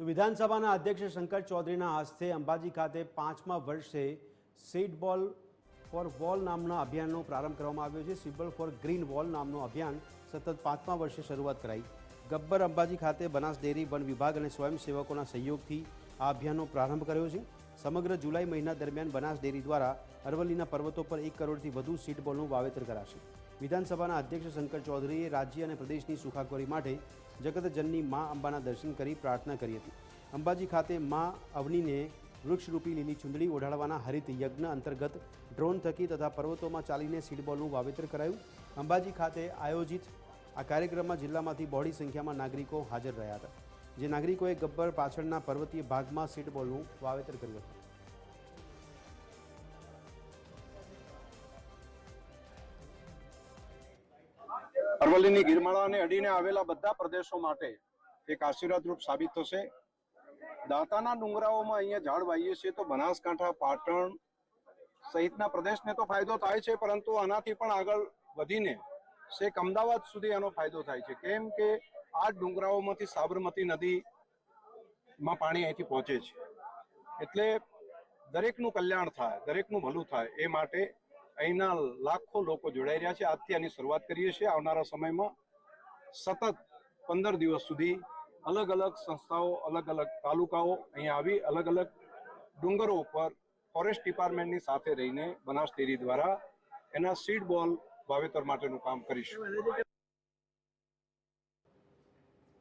તો વિધાનસભાના અધ્યક્ષ શંકર ચૌધરીના હસ્તે અંબાજી ખાતે પાંચમા વર્ષે સીડ બોલ ફોર વોલ નામના અભિયાનનો પ્રારંભ કરવામાં આવ્યો છે. સીડ ફોર ગ્રીન વોલ નામનું અભિયાન સતત પાંચમા વર્ષે શરૂઆત કરાઈ. ગબ્બર અંબાજી ખાતે બનાસ ડેરી વન વિભાગ અને સ્વયંસેવકોના સહયોગથી આ અભિયાનનો પ્રારંભ કર્યો છે. સમગ્ર જુલાઈ મહિના દરમિયાન બનાસ ડેરી દ્વારા અરવલ્લીના પર્વતો પર એક કરોડથી વધુ સીડ બોલનું વાવેતર કરાશે. વિધાનસભાના અધ્યક્ષ શંકર ચૌધરીએ રાજ્ય અને પ્રદેશની સુખાકારી માટે જગતજનની મા અંબાના દર્શન કરી પ્રાર્થના કરી હતી. અંબાજી ખાતે મા અવનીને વૃક્ષરૂપી લીલી ચૂંદડી ઓઢાડવાના હરિત યજ્ઞ અંતર્ગત ડ્રોન થકી તથા પર્વતોમાં ચાલીને સીડબોલનું વાવેતર કરાયું. અંબાજી ખાતે આયોજિત આ કાર્યક્રમમાં જિલ્લામાંથી બહોળી સંખ્યામાં નાગરિકો હાજર રહ્યા હતા. જે નાગરિકોએ ગબ્બર પાછળના પર્વતીય ભાગમાં સીડબોલનું વાવેતર કર્યું હતું. અરવલ્લીની ગિરમાળાને અડીને આવેલા બધા પ્રદેશો માટે એક આશીર્વાદરૂપ સાબિત થશે. દાંતાના ડુંગરાઓમાં અહીંયા ઝાડ વાવીએ છીએ તો બનાસકાંઠા, પાટણ સહિતના પ્રદેશને તો ફાયદો થાય છે, પરંતુ આનાથી પણ આગળ વધીને છેક અમદાવાદ સુધી આનો ફાયદો થાય છે. કેમ કે આ ડુંગરાઓમાંથી સાબરમતી નદીમાં પાણી અહીંથી પહોંચે છે. એટલે દરેકનું કલ્યાણ થાય, દરેકનું ભલું થાય એ માટે અહીંના લાખો લોકો જોડાઈ રહ્યા છે. આજથી આની શરૂઆત કરીએ છીએ. આવનારા સમયમાં સતત પંદર દિવસ સુધી અલગ અલગ સંસ્થાઓ, અલગ અલગ તાલુકાઓ અહીંયા આવી અલગ અલગ ડુંગરો ઉપર ફોરેસ્ટ ડિપાર્ટમેન્ટની સાથે રહીને બનાસ ડેરી દ્વારા એના સીડ બોલ વાવેતર માટેનું કામ કરીશું.